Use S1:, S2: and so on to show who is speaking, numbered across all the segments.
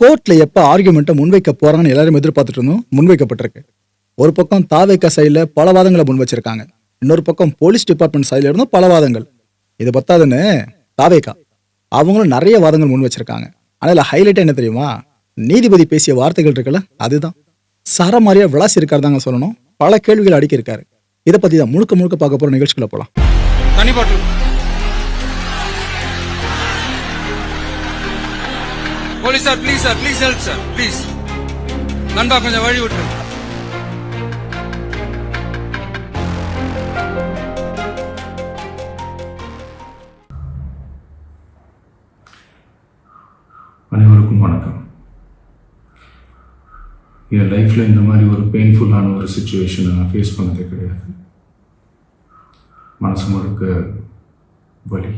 S1: கோர்ட்ல எப்ப ஆர்குமெண்ட்டை முன்வைக்க போறாங்கன்னு எல்லாரும் எதிர்பார்த்துட்டு இருந்தோம் முன்வைக்கப்பட்டிருக்கு. ஒரு பக்கம் தாவேக்கா சைடில் பல வாதங்களை முன் வச்சிருக்காங்க. இன்னொரு பக்கம் போலீஸ் டிபார்ட்மெண்ட் சைடில் இருந்தும் பல வாதங்கள். இது பத்தாதுன்னு தாவேக்கா அவங்களும் நிறைய வாதங்கள் முன் வச்சிருக்காங்க. ஆனால் ஹைலைட் என்ன தெரியுமா? நீதிபதி பேசிய வார்த்தைகள் இருக்குல்ல அதுதான். சரமாரியா விளாசி இருக்காருதாங்க சொல்லணும். பல கேள்விகள் அடுக்கி இருக்காரு இதை பத்தி தான் முழுக்க முழுக்க பார்க்க போற நிகழ்ச்சிக்குள்ள போலாம்.
S2: Police sir please sir please help sir please நண்பா கொஞ்சம் வழி விட்டு
S3: அனைவருக்கும் வணக்கம். என் லைஃப்பில் இந்த மாதிரி ஒரு பெயின்ஃபுல்லான ஒரு சுச்சுவேஷனை நான் ஃபேஸ் பண்ணதே கிடையாது. மனசு முழுக்க வலி.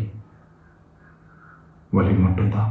S3: வலி மட்டும்தான்.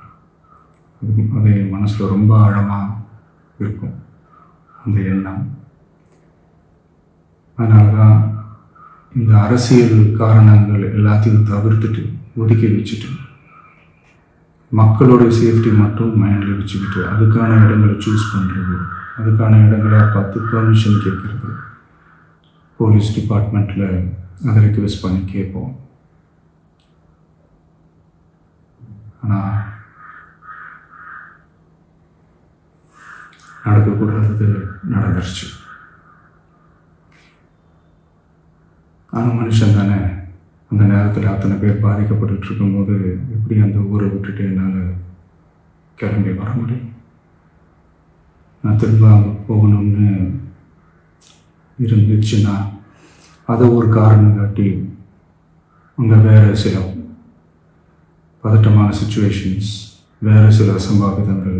S3: அது மனசில் ரொம்ப ஆழமாக இருக்கும் அந்த எண்ணம். அதனால தான் இந்த அரசியல் காரணங்கள் எல்லாத்தையும் தவிர்த்துட்டு ஒதுக்கி வச்சுட்டு மக்களோட சேஃப்டி மட்டும் மைண்டில் வச்சுக்கிட்டு அதுக்கான இடங்களை சூஸ் பண்ணுறது அதுக்கான இடங்களை பார்த்து பெர்மிஷன் கேட்குறது போலீஸ் டிபார்ட்மெண்ட்டில் அதை ரெக்வெஸ்ட் பண்ணி கேட்போம். ஆனால் நடக்கக்கூடாதது நடந்துருச்சு. ஆனால் மனுஷன் தானே. அந்த நேரத்தில் அத்தனை பேர் பாதிக்கப்பட்டு இருக்கும்போது எப்படி அந்த ஊரை விட்டுட்டு என்னால் கிளம்பி வர முடியும்? நான் திரும்ப அங்கே போகணும்னு இருந்துச்சுன்னா அதை ஒரு காரணம் காட்டி அங்கே வேறு சில பதட்டமான சுச்சுவேஷன்ஸ் வேறு சில அசம்பாவிதங்கள்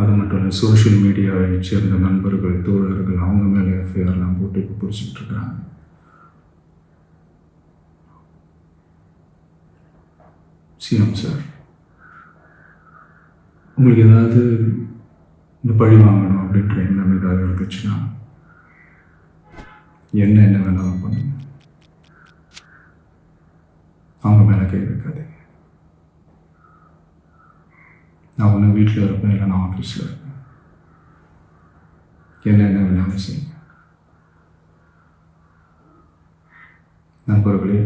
S4: அது மட்டும் இல்லை சோஷியல் மீடியாவை சேர்ந்த நண்பர்கள் தோழர்கள் அவங்க மேலே எஃப்ஐஆர்லாம் போட்டு இப்போ பிடிச்சிட்டு இருக்கிறாங்க சிஎம் சார் உங்களுக்கு ஏதாவது இந்த பழி வாங்கணும் அப்படின்ற எண்ணம் ஏதாவது இருந்துச்சுன்னா என்ன என்ன வேணாலும் பண்ணுங்க. அவங்க மேலே கை வைக்காதீங்க. நான் ஒன்று வீட்டில் இருப்பேன் இல்லை நான் ஆஃபீஸில் இருப்பேன். என்ன என்ன வேணாலும் செய்யுங்க. நண்பர்களே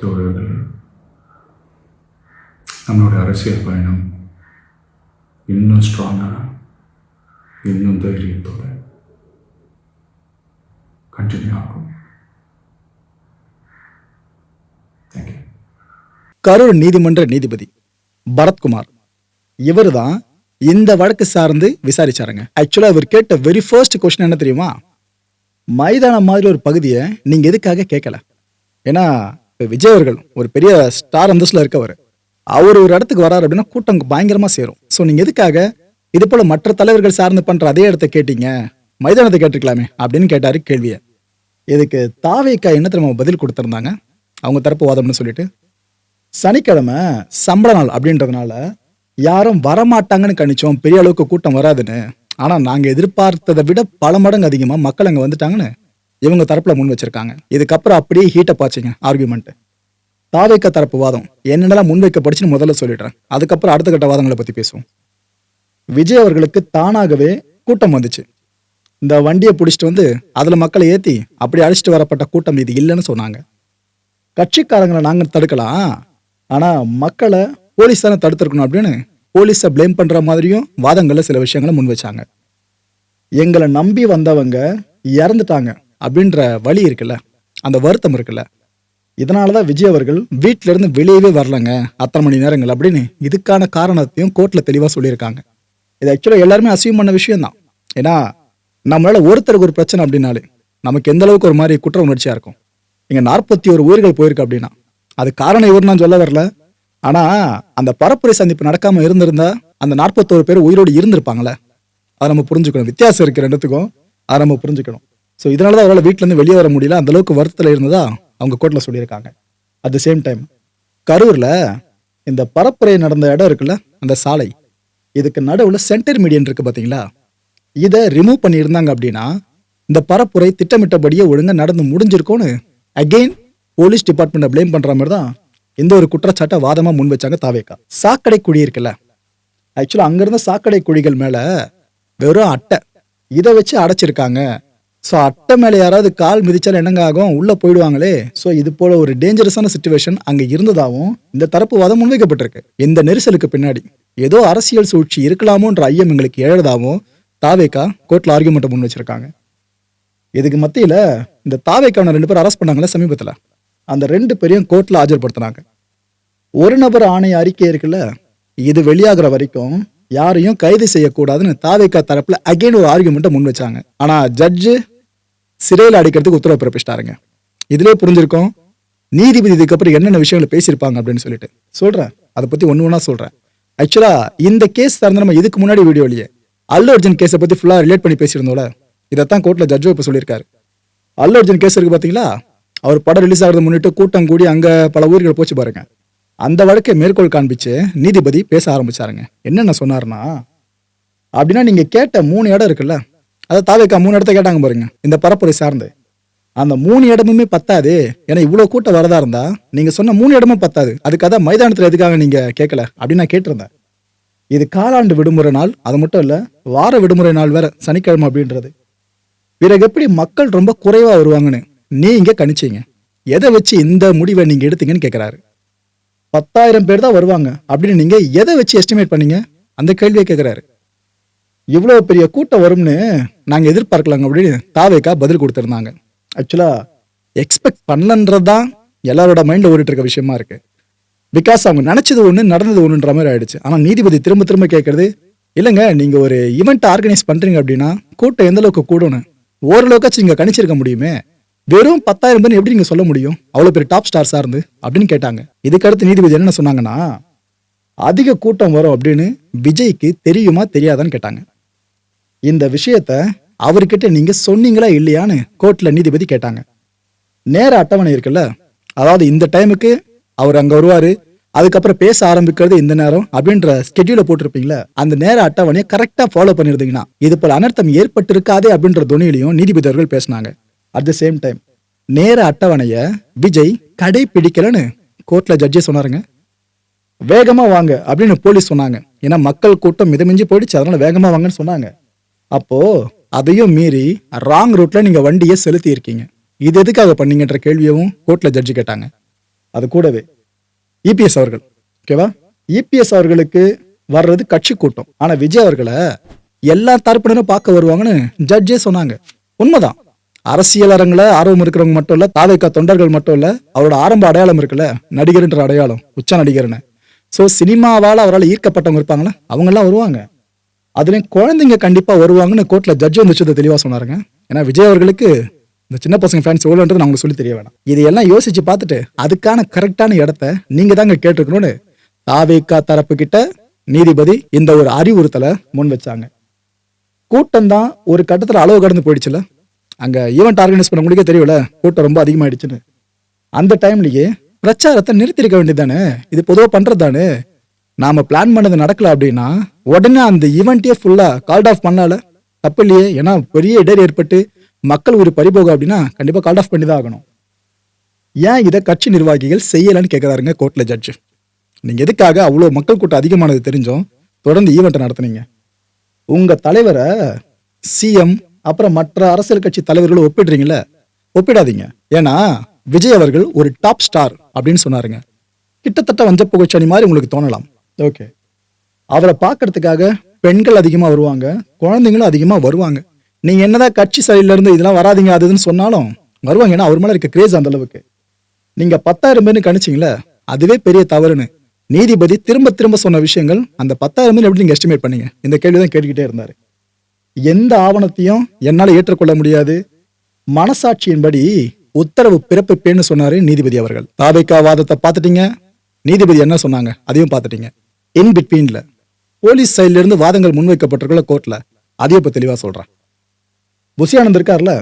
S4: தோழர்களே நம்மளுடைய அரசியல் பயணம் இன்னும் ஸ்ட்ராங்காக இன்னும் தைரியத்தோடு கண்டினியூ ஆகும்.
S3: கரூர் நீதிமன்ற நீதிபதி பரத்குமார். இவர் தான் இந்த வழக்கு சார்ந்து விசாரிச்சாருங்க. ஆக்சுவலா இவர் கேட்ட வெரி ஃபர்ஸ்ட் கொஸ்டின் என்ன தெரியுமா? மைதானம் மாதிரி ஒரு பகுதியை நீங்க எதுக்காக கேட்கல? ஏன்னா இப்போ விஜய் அவர்கள் ஒரு பெரிய ஸ்டார் அந்தஸ்தில் இருக்கவர். அவர் ஒரு இடத்துக்கு வராரு அப்படின்னா கூட்டம் பயங்கரமா சேரும். ஸோ நீங்க எதுக்காக இது போல மற்ற தலைவர்கள் சார்ந்து பண்ற அதே இடத்த கேட்டீங்க? மைதானத்தை கேட்டிருக்கலாமே அப்படின்னு கேட்டாரு கேள்வியை. இதுக்கு தாவேக்கா என்ன திரும்ப பதில் கொடுத்துருந்தாங்க? அவங்க தரப்பு வாதம்னு சொல்லிட்டு. சனிக்கிழமை சம்பள நாள் அப்படின்றதுனால யாரும் வரமாட்டாங்கன்னு கணிச்சோம். பெரிய அளவுக்கு கூட்டம் வராதுன்னு. ஆனா நாங்க எதிர்பார்த்ததை விட பல மடங்கு அதிகமா மக்கள் அங்க வந்துட்டாங்கன்னு இவங்க தரப்புல முன் வச்சிருக்காங்க. இதுக்கப்புறம் அப்படியே ஹீட்டை பாய்ச்சிங்க ஆர்குமெண்ட் தாவைக்க தரப்பு வாதம். என்னென்னலாம் முன்வைக்கப்படுச்சுன்னு முதல்ல சொல்லிடுறேன். அதுக்கப்புறம் அடுத்த கட்ட வாதங்களை பத்தி பேசுவோம். விஜய் அவர்களுக்கு தானாகவே கூட்டம் வந்துச்சு. இந்த வண்டியை பிடிச்சிட்டு வந்து அதில் மக்களை ஏற்றி அப்படி அழைச்சிட்டு வரப்பட்ட கூட்டம் இது இல்லைன்னு சொன்னாங்க. கட்சிக்காரங்களை நாங்கள் தடுக்கலாம். ஆனால் மக்களை போலீஸ் தானே தடுத்திருக்கணும் அப்படின்னு போலீஸை ப்ளேம் பண்ணுற மாதிரியும் வாதங்களில் சில விஷயங்களை முன் வச்சாங்க. எங்களை நம்பி வந்தவங்க இறந்துட்டாங்க அப்படின்ற வழி இருக்குல்ல அந்த வருத்தம் இருக்குல்ல. இதனாலதான் விஜய் அவர்கள் வீட்டிலேருந்து இருந்து வெளியவே வரலங்க அத்தனை மணி நேரங்கள் அப்படின்னு இதுக்கான காரணத்தையும் கோர்ட்டில் தெளிவாக சொல்லியிருக்காங்க. இது ஆக்சுவலாக எல்லாருமே அசீவ் பண்ண விஷயம் தான் ஏன்னா நம்மளால் ஒருத்தருக்கு ஒரு பிரச்சனை அப்படின்னாலே நமக்கு எந்த அளவுக்கு ஒரு மாதிரி குற்ற உணர்ச்சியாக இருக்கும். இங்கே நாற்பத்தி ஒரு உயிர்கள் போயிருக்கு அப்படின்னா அது காரணம் இவர் நான் சொல்ல வரல. ஆனா அந்த பரப்புரை சந்திப்பு நடக்காம இருந்திருந்தா அந்த நாற்பத்தோரு பேர் உயிரோடு இருந்திருப்பாங்களே? அதை நம்ம புரிஞ்சுக்கணும். வித்தியாசம் இருக்கிற ரெண்டுத்துக்கும் அதை நம்ம புரிஞ்சுக்கணும். ஸோ இதனால தான் அவரால் வீட்டிலேருந்து வெளியே வர முடியல. அந்த அளவுக்கு வருத்தத்தில் இருந்ததா அவங்க கோர்ட்டில் சொல்லியிருக்காங்க. அட் த சேம் டைம் கரூரில் இந்த பரப்புரை நடந்த இடம் இருக்குல்ல அந்த சாலை. இதுக்கு நடுவில் சென்டர் மீடியன் இருக்கு பார்த்தீங்களா இதை ரிமூவ் பண்ணியிருந்தாங்க அப்படின்னா இந்த பரப்புரை திட்டமிட்டபடியே ஒழுங்காக நடந்து முடிஞ்சிருக்கோன்னு அகெயின் போலீஸ் டிபார்ட்மெண்ட்டை ப்ளேம் பண்ணுற மாதிரி தான் எந்த ஒரு குற்றச்சாட்டை வாதமாக முன் வச்சாங்க தாவேக்கா. சாக்கடை குழி இருக்குல்ல ஆக்சுவலாக அங்கேருந்து சாக்கடை குழிகள் மேலே வெறும் அட்டை. இதை வச்சு அடைச்சிருக்காங்க. ஸோ அட்டை மேலே யாராவது கால் மிதிச்சாலும் என்னங்க ஆகும்? உள்ளே போயிடுவாங்களே. ஸோ இது போல ஒரு டேஞ்சரஸான சுச்சுவேஷன் அங்கே இருந்ததாகவும் இந்த தரப்பு வாதம் முன்வைக்கப்பட்டிருக்கு. இந்த நெரிசலுக்கு பின்னாடி ஏதோ அரசியல் சூழ்ச்சி இருக்கலாமோன்ற ஐயம் எங்களுக்கு எழதாகவும் தாவேக்கா கோர்ட்டில் ஆர்கியூமெண்ட்டை முன் வச்சிருக்காங்க. இதுக்கு மத்தியில் இந்த தாவேக்கான ரெண்டு பேர் அரெஸ்ட் பண்ணாங்களே சமீபத்தில். அந்த ரெண்டு பேரையும் கோர்ட்டில் ஆஜர்படுத்தினாங்க. ஒரு நபர் ஆணைய அறிக்கை இருக்குல்ல இது வெளியாகிற வரைக்கும் யாரையும் கைது செய்யக்கூடாதுன்னு தாவேக்கா தரப்புல அகைன் ஒரு ஆர்குமெண்ட்டை முன் வச்சாங்க. ஆனா ஜட்ஜு சிறையில் அடிக்கிறதுக்கு உத்தரவு பிறப்பிச்சிட்டாருங்க. இதுலேயே புரிஞ்சிருக்கோம் நீதிபதி இதுக்கப்புறம் என்னென்ன விஷயங்களை பேசியிருப்பாங்க அப்படின்னு சொல்லிட்டு. சொல்றேன். அதை பத்தி ஒன்று ஒன்றா சொல்றேன். ஆக்சுவலா இந்த கேஸ் சார்ந்து நம்ம இதுக்கு முன்னாடி வீடியோலயே அல்லு அர்ஜுன் கேஸை பத்தி ஃபுல்லாக ரிலேட் பண்ணி பேசியிருந்தோம்ல. இதைத்தான் கோர்ட்டில் ஜட்ஜும் இப்போ சொல்லியிருக்காரு. அல்லு அர்ஜுன் கேஸ் இருக்கு பாத்தீங்களா? அவர் படம் ரிலீஸ் ஆகிறது முன்னிட்டு கூட்டம் கூடி அங்கே பல ஊர்கள் போச்சு பாருங்க. அந்த வழக்கை மேற்கோள் காண்பிச்சு நீதிபதி பேச ஆரம்பிச்சாருங்க. என்னென்ன சொன்னாருன்னா அப்படின்னா நீங்கள் கேட்ட மூணு இடம் இருக்குல்ல அதை தாவேக்கா மூணு இடத்த கேட்டாங்க பாருங்க இந்த பரப்புரை சார்ந்து. அந்த மூணு இடமுமே பத்தாது ஏன்னா இவ்வளோ கூட்டம் வரதா இருந்தா நீங்க சொன்ன மூணு இடமும் பத்தாது அதுக்காக தான் மைதானத்தில் எதுக்காக நீங்க கேட்கல அப்படின்னு நான் கேட்டிருந்தேன். இது காலாண்டு விடுமுறை நாள் அது மட்டும் இல்லை வார விடுமுறை நாள் வேற சனிக்கிழமை அப்படின்றது. பிறகு எப்படி மக்கள் ரொம்ப குறைவாக வருவாங்கன்னு நீங்க கணிச்சீங்க. எதை வச்சு இந்த முடிவை நீங்க எடுத்தீங்கன்னு கேட்குறாரு பத்தாயிரம் பேர் தான் வருவாங்க அப்படின்னு நீங்க எதை வச்சு எஸ்டிமேட் பண்ணீங்க? அந்த கேள்வியை கேட்குறாரு இவ்வளோ பெரிய கூட்டம் வரும்னு நாங்கள் எதிர்பார்க்கலாங்க அப்படின்னு தாவேக்கா பதில் கொடுத்துருந்தாங்க. ஆக்சுவலாக எக்ஸ்பெக்ட் பண்ணலன்றது தான் எல்லாரோட மைண்டில் ஓடிட்டு இருக்க விஷயமா இருக்கு. பிகாஸ் அவங்க நினச்சது ஒன்று நடந்தது ஒன்றுன்ற மாதிரி ஆயிடுச்சு. ஆனால் நீதிபதி திரும்ப திரும்ப கேட்கறது இல்லைங்க நீங்கள் ஒரு ஈவெண்ட் ஆர்கனைஸ் பண்ணுறீங்க அப்படின்னா கூட்டம் எந்த அளவுக்கு கூடணும் ஓரளவுக்காச்சும் இங்கே கணிச்சிருக்க முடியுமே? வெறும் பத்தாயிரம் பேர் எப்படி நீங்க சொல்ல முடியும்? அவ்வளவு பெரிய டாப் ஸ்டார்ஸா இருந்து? அப்படின்னு கேட்டாங்க. இதுக்கு அடுத்து நீதிபதி என்ன சொன்னாங்கன்னா அதிக கூட்டம் வரும் அப்படின்னு விஜய்க்கு தெரியுமா தெரியாதான்னு கேட்டாங்க. இந்த விஷயத்த அவர்கிட்ட நீங்க சொன்னீங்களா இல்லையான்னு கோர்ட்ல நீதிபதி கேட்டாங்க. நேர அட்டவணை இருக்குல்ல அதாவது இந்த டைமுக்கு அவர் அங்க வருவாரு அதுக்கப்புறம் பேச ஆரம்பிக்கிறது இந்த நேரம் அப்படின்ற ஸ்கெட்யூல போட்டிருப்பீங்களா அந்த நேர அட்டவணையை கரெக்டா ஃபாலோ பண்ணிருந்தீங்கன்னா இது போல அனர்த்தம் ஏற்பட்டிருக்காதே அப்படின்ற துணியிலையும் நீதிபதி அவர்கள் பேசினாங்க. அட் த சேம் டைம் நேர அட்டவணைய விஜய் கடைபிடிக்கலன்னு கோர்ட்ல ஜட்ஜே சொன்னாருங்க. வேகமா வாங்க அப்படின்னு போலீஸ் சொன்னாங்க. ஏன்னா மக்கள் கூட்டம் மிதமிஞ்சி போயிடுச்சு அதனால வேகமா வாங்கன்னு சொன்னாங்க. அப்போ அதையும் மீறி ராங் ரூட்ல நீங்க வண்டியை செலுத்தி இருக்கீங்க இது எதுக்காக பண்ணீங்கன்ற கேள்வியவும் கோர்ட்ல ஜட்ஜி கேட்டாங்க. அது கூடவே இபிஎஸ் அவர்கள் ஓகேவா இபிஎஸ் அவர்களுக்கு வர்றது கட்சி கூட்டம். ஆனா விஜய் அவர்களை எல்லா தரப்பினரும் பார்க்க வருவாங்கன்னு ஜட்ஜே சொன்னாங்க. உண்மைதான். அரசியல் அரங்கில் ஆர்வம் இருக்கிறவங்க மட்டும் இல்லை தாவேக்கா தொண்டர்கள் மட்டும் இல்லை அவரோட ஆரம்ப அடையாளம் இருக்குல்ல நடிகர்ன்ற அடையாளம் உச்ச நடிகர்னு. ஸோ சினிமாவால் அவரால் ஈர்க்கப்பட்டவங்க இருப்பாங்களே அவங்கெல்லாம் வருவாங்க. அதுலேயும் குழந்தைங்க கண்டிப்பாக வருவாங்கன்னு கோர்ட்டில் ஜட்ஜ் வந்துச்சு தெளிவாக தெளிவா சொன்னாருங்க. ஏன்னா விஜய் அவர்களுக்கு இந்த சின்ன பசங்க ஃபேன்ஸ் எவ்வளோன்றது நான் உங்களுக்கு சொல்லி தெரிய வேணாம். இதையெல்லாம் யோசிச்சு பார்த்துட்டு அதுக்கான கரெக்டான இடத்த நீங்கள் தாங்க கேட்டிருக்கணும்னு தாவேக்கா தரப்புக்கிட்ட நீதிபதி இந்த ஒரு அறிவுறுத்தலை முன் வச்சாங்க. கூட்டம் தான் ஒரு கட்டத்தில் அளவு கடந்து போயிடுச்சுல அங்கே ஈவெண்ட் ஆர்கனைஸ் பண்ணவங்களுக்கே தெரியல கூட்டம் ரொம்ப அதிகமாகிடுச்சுன்னு அந்த டைம்லேயே பிரச்சாரத்தை நிறுத்திருக்க வேண்டியதானே இது பொதுவாக பண்ணுறது தானே நாம் பிளான் பண்ணது நடக்கல அப்படின்னா உடனே அந்த ஈவெண்ட்டே ஃபுல்லாக கால்ட் ஆஃப் பண்ணால? தப்பு இல்லையே. ஏன்னா பெரிய இடர் ஏற்பட்டு மக்கள் ஒரு பறிபோகம் அப்படின்னா கண்டிப்பாக கால்ட் ஆஃப் பண்ணி தான் ஆகணும். ஏன் இதை கட்சி நிர்வாகிகள் செய்யலைன்னு கேட்கறாருங்க கோர்ட்டில் ஜட்ஜு நீங்கள் எதுக்காக அவ்வளோ மக்கள் கூட்டம் அதிகமானது தெரிஞ்சும்? தொடர்ந்து ஈவெண்ட்டை நடத்துனீங்க. உங்கள் தலைவரை சிஎம் அப்புறம் மற்ற அரசியல் கட்சி தலைவர்களை ஒப்பிடுறீங்களே ஒப்பிடாதீங்க. ஏன்னா விஜய் அவர்கள் ஒரு டாப் ஸ்டார் அப்படின்னு சொன்னாருங்க. கிட்டத்தட்ட வஞ்ச புகழ்ச்சாணி மாதிரி உங்களுக்கு தோணலாம். ஓகே. அவரை பார்க்கறதுக்காக பெண்கள் அதிகமா வருவாங்க குழந்தைங்களும் அதிகமா வருவாங்க. நீங்க என்னதான் கட்சி சைடுல இருந்து இதெல்லாம் வராதீங்க அது இதுன்னு சொன்னாலும் வருவாங்க. ஏன்னா அவர் மேல இருக்க கிரேஸ் அந்த அளவுக்கு. நீங்க பத்தாயிரம் பேர்னு கணிச்சிங்களே அதுவே பெரிய தவறுன்னு. நீதிபதி திரும்ப திரும்ப சொன்ன விஷயங்கள் அந்த பத்தாயிரம் பேர் எப்படி நீங்க எஸ்டிமேட் பண்ணீங்க? இந்த கேள்வி தான் கேட்டுக்கிட்டே இருந்தாரு. எந்த ஆவணத்தையும் என்னால் ஏற்றுக்கொள்ள முடியாது. மனசாட்சியின்படி உத்தரவு பிறப்பிப்பேன்னு சொன்னாரு நீதிபதி அவர்கள். தாவேக்கா வாதத்தை பார்த்துட்டீங்க. நீதிபதி என்ன சொன்னாங்க? அதையும் பார்த்துட்டீங்க. இன் பிட்வீன்ல போலீஸ் சைட்ல இருந்து வாதங்கள் முன்வைக்கப்பட்டிருக்கல கோர்ட்ல. அதையும் இப்போ தெளிவாக சொல்றேன். புசியானந்த் இருக்கார்ல?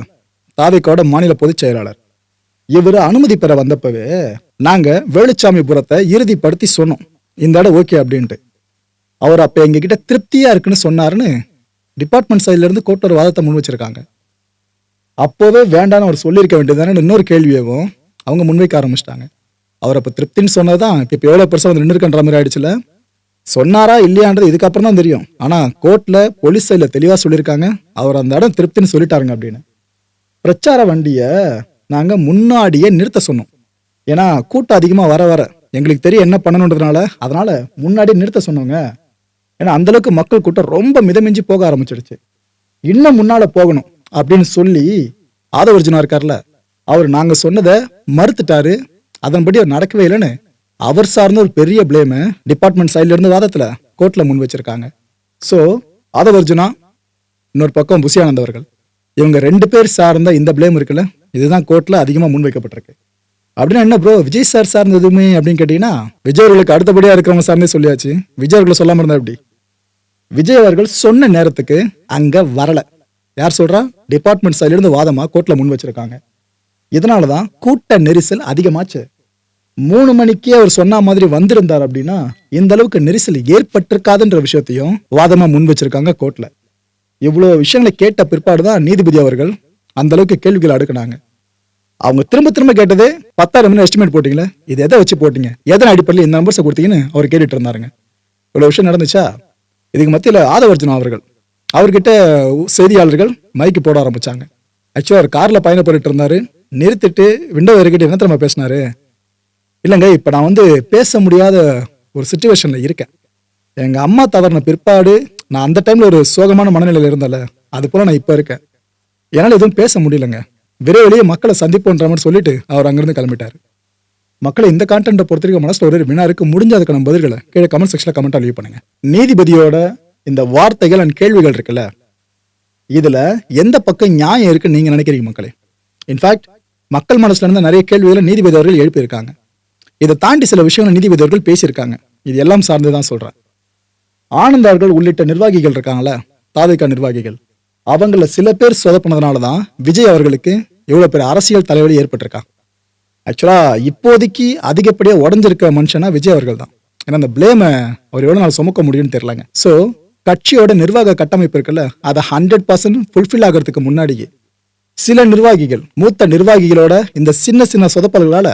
S3: தாவேக்காவோட மாநில பொதுச் செயலாளர். இவர் அனுமதி பெற வந்தப்பவே நாங்க வேலுச்சாமிபுரத்தை இறுதிப்படுத்தி சொன்னோம். இந்த இடம் ஓகே அப்படின்ட்டு. அவர் அப்ப எங்ககிட்ட திருப்தியாக திருப்தியா இருக்குன்னு சொன்னாருன்னு டிபார்ட்மெண்ட் சைட்லேருந்து கோர்ட் ஒரு வாதத்தை முன் வச்சிருக்காங்க. அப்போவே வேண்டான்னு அவர் சொல்லியிருக்க வேண்டியதானே இன்னொரு கேள்வியவும் அவங்க முன்வைக்க ஆரம்பிச்சிட்டாங்க. அவர் அப்போ திருப்தின்னு சொன்னதான் இப்போ எவ்வளோ பெருசாக பெருசா வந்து நின்றுக்கன்ற மாதிரி ஆயிடுச்சுல? சொன்னாரா இல்லையான்றது இதுக்கப்புறம் தான் தெரியும். ஆனால் கோர்ட்டில் போலீஸ் சைடில் தெளிவாக சொல்லியிருக்காங்க. அவர் அந்த இடம் திருப்தின்னு சொல்லிட்டாருங்க அப்படின்னு. பிரச்சார வண்டியை நாங்கள் முன்னாடியே நிறுத்த சொன்னோம். ஏன்னா கூட்டம் அதிகமாக வர வர எங்களுக்கு தெரியும் என்ன பண்ணணுன்றதுனால அதனால் முன்னாடியே நிறுத்த சொன்னோங்க. ஏன்னா அந்த அளவுக்கு மக்கள் கூட்டம் ரொம்ப மிதமிஞ்சி போக ஆரம்பிச்சிடுச்சு. இன்னும் முன்னால போகணும் அப்படின்னு சொல்லி ஆதவர்ஜுனா இருக்கார்ல அவர் நாங்க சொன்னதை மறுத்துட்டாரு. அதன்படி அவர் நடக்கவே இல்லைன்னு அவர் சார்ந்த ஒரு பெரிய பிளேமு டிபார்ட்மெண்ட் சைட்ல இருந்து வாதத்துல கோர்ட்ல முன் வச்சிருக்காங்க. ஸோ ஆதவர்ஜுனா இன்னொரு பக்கம் புசியானந்த் அவர்கள் இவங்க ரெண்டு பேர் சார்ந்த இந்த பிளேம் இருக்குல்ல இதுதான் கோர்ட்ல முன் முன்வைக்கப்பட்டிருக்கு அப்படின்னா என்ன ப்ரோ விஜய் சார் சார்ந்த எதுவுமே அப்படின்னு கேட்டீங்கன்னா விஜய் அவர்களுக்கு அடுத்தபடியா இருக்கிறவங்க சார்ந்தே சொல்லியாச்சு. விஜய் அவர்களை சொல்லாம இருந்தா எப்படி? விஜய் அவர்கள் சொன்ன நேரத்துக்கு அங்க வரல. யார் சொல்றா? டிபார்ட்மெண்ட் சைடுல இருந்து வாதமா கோர்ட்ல முன் வச்சிருக்காங்க. இதனாலதான் கூட்ட நெரிசல் அதிகமாச்சு. மூணு மணிக்கே அவர் சொன்ன மாதிரி வந்திருந்தார் அப்படின்னா இந்த அளவுக்கு நெரிசல் ஏற்பட்டிருக்காதுன்ற விஷயத்தையும் வாதமா முன் வச்சிருக்காங்க கோர்ட்ல இவ்வளவு விஷயங்களை கேட்ட பிற்பாடு தான் நீதிபதி அவர்கள் அந்த அளவுக்கு கேள்விகள் அடுக்குனாங்க. அவங்க திரும்ப திரும்ப கேட்டது பத்தாயிரம் எஸ்டிமேட் போட்டீங்களே? இது எதை வச்சு போட்டீங்க? எதன் அடிப்படையில் இந்த நம்பர்ஸை கொடுத்தீங்கன்னு அவர் கேட்டுட்டு இருந்தாருங்க. இவ்வளவு விஷயம் நடந்துச்சா? இதுக்கு மத்தியில் ஆதவர்ஜுனா அவர்கள். அவர்கிட்ட செய்தியாளர்கள் மைக்கு போட ஆரம்பித்தாங்க ஆக்சுவலாக அவர் காரில் பயணப்பட்டு இருந்தார். நிறுத்திட்டு விண்டோ இறக்கிட்டு என்ன திரும்ப பேசினாரு? இல்லைங்க இப்போ நான் வந்து பேச முடியாத ஒரு சுச்சுவேஷனில் இருக்கேன். எங்கள் அம்மா தவறின பிற்பாடு நான் அந்த டைமில் ஒரு சோகமான மனநிலையில் இருந்தேன்ல அது போல் நான் இப்போ இருக்கேன். என்னால் எதுவும் பேச முடியலங்க. விரைவிலேயே மக்களை சந்திப்போன்ற மாதிரி சொல்லிட்டு அவர் அங்கேருந்து கிளம்பிட்டார். மக்களை இந்த கான்டென்ட்டை பொறுத்த வரைக்கும் மனசில் ஒரு வினா இருக்கு முடிஞ்ச அதுக்கான பதில்களை கீழே கமெண்ட் செக்ஷனில் கமெண்ட்டாக லீவ் பண்ணுங்க. நீதிபதியோட இந்த வார்த்தைகள் அண்ட் கேள்விகள் இருக்குல்ல இதில் எந்த பக்கம் நியாயம் இருக்குன்னு நீங்கள் நினைக்கிறீங்க மக்களே? இன்ஃபேக்ட் மக்கள் மனசுல இருந்த நிறைய கேள்விகளை நீதிபதி அவர்கள் எழுப்பியிருக்காங்க. இதை தாண்டி சில விஷயங்களை நீதிபதி அவர்கள் பேசியிருக்காங்க. இது எல்லாம் சார்ந்து தான் சொல்கிறேன் ஆனந்தார்கள் உள்ளிட்ட நிர்வாகிகள் இருக்காங்களே தாவேக்கா நிர்வாகிகள் அவங்கள சில பேர் சொதப்பினதுனால தான் விஜய் அவர்களுக்கு இவ்வளோ பெரிய அரசியல் தலைவலி ஏற்பட்டிருக்கா. ஆக்சுவலாக இப்போதைக்கு அதிகப்படியாக உடஞ்சிருக்க மனுஷனா விஜய் அவர்கள் தான் ஏன்னா அந்த பிளேமை அவர் எவ்வளோ நாள் சுமக்க முடியும்னு தெரிலங்க ஸோ கட்சியோட நிர்வாக கட்டமைப்பு இருக்குல்ல அதை ஹண்ட்ரட் பர்சன்ட் ஃபுல்ஃபில் ஆகிறதுக்கு முன்னாடியே சில நிர்வாகிகள் மூத்த நிர்வாகிகளோட இந்த சின்ன சின்ன சொதப்பல்களால்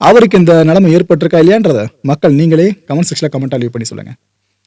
S3: அவருக்கு இந்த நிலைமை ஏற்பட்டிருக்கா இல்லையான்றத மக்கள் நீங்களே கமெண்ட் செக்ஷனில் கமெண்ட் லீவ் பண்ணி சொல்லுங்கள்